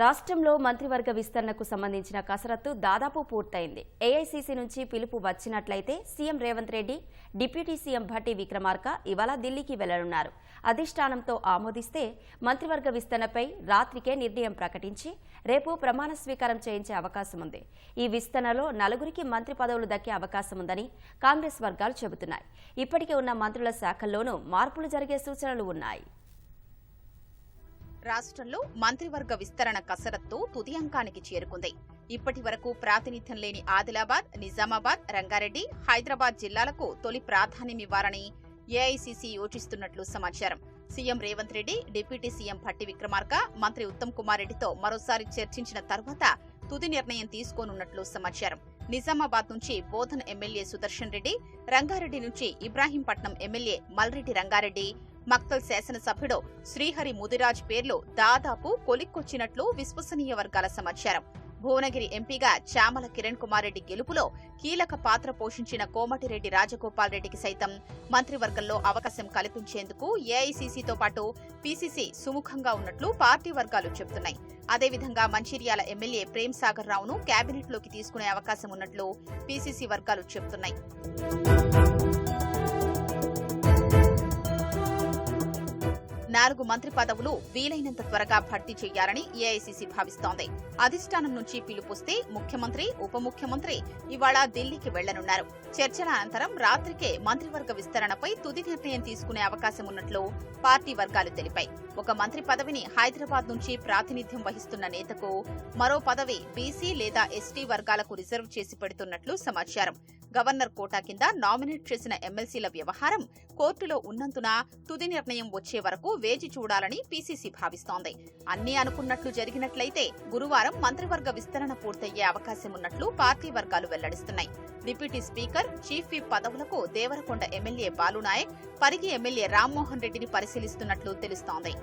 రాష్ట్రంలో మంత్రివర్గ విస్తరణకు సంబంధించిన కసరత్తు దాదాపు పూర్తయింది. ఏఐసీసీ నుంచి పిలుపు వచ్చినట్లయితే CM Revanth Reddy deputy CM Bhatti Vikramarka ఇవాళ ఢిల్లీకి వెళ్ళనున్నారు. అధిష్టానంతో ఆమోదిస్తే మంత్రివర్గ విస్తరణపై రాత్రికే నిర్ణయం ప్రకటించి రేపు ప్రమాణ స్వీకారం చేయించే అవకాశం ఉంది. ఈ విస్తరణలో నలుగురికి మంత్రి పదవులు దక్కే అవకాశం ఉందని కాంగ్రెస్ వర్గాలు చెబుతున్నాయి. ఇప్పటికే ఉన్న మంత్రుల శాఖల్లోనూ మార్పులు జరిగే సూచనలు ఉన్నాయి. రాష్ట్రంలో మంత్రివర్గ విస్తరణ కసరత్తు తుది అంకానికి చేరుకుంది. ఇప్పటి వరకు ప్రాతినిధ్యం లేని ఆదిలాబాద్ నిజామాబాద్ రంగారెడ్డి హైదరాబాద్ జిల్లాలకు తొలి ప్రాధాన్యమివ్వాలని ఏఐసీసీ యోచిస్తున్నట్లు సమాచారం. CM Revanth Reddy deputy CM Bhatti Vikramarka మంత్రి ఉత్తమ్ కుమార్ రెడ్డితో మరోసారి చర్చించిన తర్వాత తుది నిర్ణయం తీసుకోనున్నట్లు సమాచారం. నిజామాబాద్ నుంచి బోధన్ ఎమ్మెల్యే సుదర్శన్ రెడ్డి రంగారెడ్డి నుంచి ఇబ్రాహీంపట్నం ఎమ్మెల్యే మల్రెడ్డి రంగారెడ్డి మక్తల్ శాసనసభ్యుడు శ్రీహరి ముదిరాజ్ పేర్లు దాదాపు కొలిక్కొచ్చినట్లు విశ్వసనీయ వర్గాల సమాచారం. భువనగిరి ఎంపీగా చామల కిరణ్ కుమార్ రెడ్డి గెలుపులో కీలక పాత్ర పోషించిన కోమటిరెడ్డి రాజగోపాల్ రెడ్డికి సైతం మంత్రివర్గంలో అవకాశం కల్పించేందుకు ఏఐసీసీతో పాటు పీసీసీ సుముఖంగా ఉన్నట్లు పార్టీ వర్గాలు చెబుతున్నాయి. అదేవిధంగా మంచిర్యాల ఎమ్మెల్యే ప్రేమ్ సాగర్ రావును కేబినెట్లోకి తీసుకునే అవకాశం ఉన్నట్లు పీసీసీ వర్గాలు చెబుతున్నాయి. నాలుగు మంత్రి పదవులు వీలైనంత త్వరగా భర్తీ చేయాలని ఏఐసీసీ భావిస్తోంది. అధిష్టానం నుంచి పిలుపుస్తే ముఖ్యమంత్రి ఉప ముఖ్యమంత్రి ఇవాళ ఢిల్లీకి వెళ్ళనున్నారు. చర్చల అనంతరం రాత్రికే మంత్రివర్గ విస్తరణపై తుది నిర్ణయం తీసుకునే అవకాశం ఉన్నట్లు పార్టీ వర్గాలు తెలిపాయి. ఒక మంత్రి పదవిని హైదరాబాద్ నుంచి ప్రాతినిధ్యం వహిస్తున్న నేతకు మరో పదవి బీసీ లేదా ఎస్టీ వర్గాలకు రిజర్వ్ చేసి పెడుతున్నట్లు సమాచారం. గవర్నర్ కోటా కింద నామినేట్ చేసిన ఎమ్మెల్సీల వ్యవహారం కోర్టులో ఉన్నందున తుది నిర్ణయం వచ్చే వరకు వేచి చూడాలని పీసీసీ భావిస్తోంది. అన్నీ అనుకున్నట్లు జరిగినట్లయితే గురువారం మంత్రివర్గ విస్తరణ పూర్తయ్యే అవకాశం ఉన్నట్లు పార్టీ వర్గాలు వెల్లడిస్తున్నాయి. డిప్యూటీ స్పీకర్ చీఫ్ విప్ పదవులకు దేవరకొండ ఎమ్మెల్యే బాలునాయక్ పరిగి ఎమ్మెల్యే రామ్మోహన్ రెడ్డిని పరిశీలిస్తున్నట్లు తెలుస్తోంది.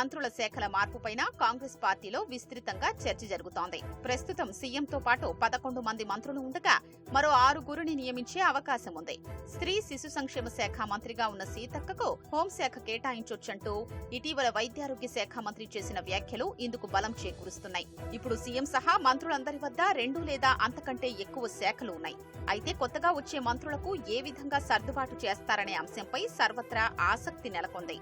మంత్రుల శాఖల మార్పుపైన కాంగ్రెస్ పార్టీలో విస్తృతంగా చర్చ జరుగుతోంది. ప్రస్తుతం సీఎంతో పాటు పదకొండు మంది మంత్రులు ఉండగా మరో ఆరుగురిని నియమించే అవకాశం ఉంది. స్త్రీ శిశు సంక్షేమ శాఖ మంత్రిగా ఉన్న సీతక్కకు హోంశాఖ కేటాయించొచ్చంటూ ఇటీవల వైద్యారోగ్య శాఖ మంత్రి చేసిన వ్యాఖ్యలు ఇందుకు బలం చేకూరుస్తున్నాయి. ఇప్పుడు సీఎం సహా మంత్రులందరి వద్ద రెండు లేదా అంతకంటే ఎక్కువ శాఖలు ఉన్నాయి. అయితే కొత్తగా వచ్చే మంత్రులకు ఏ విధంగా సర్దుబాటు చేస్తారనే అంశంపై సర్వత్రా ఆసక్తి నెలకొంది.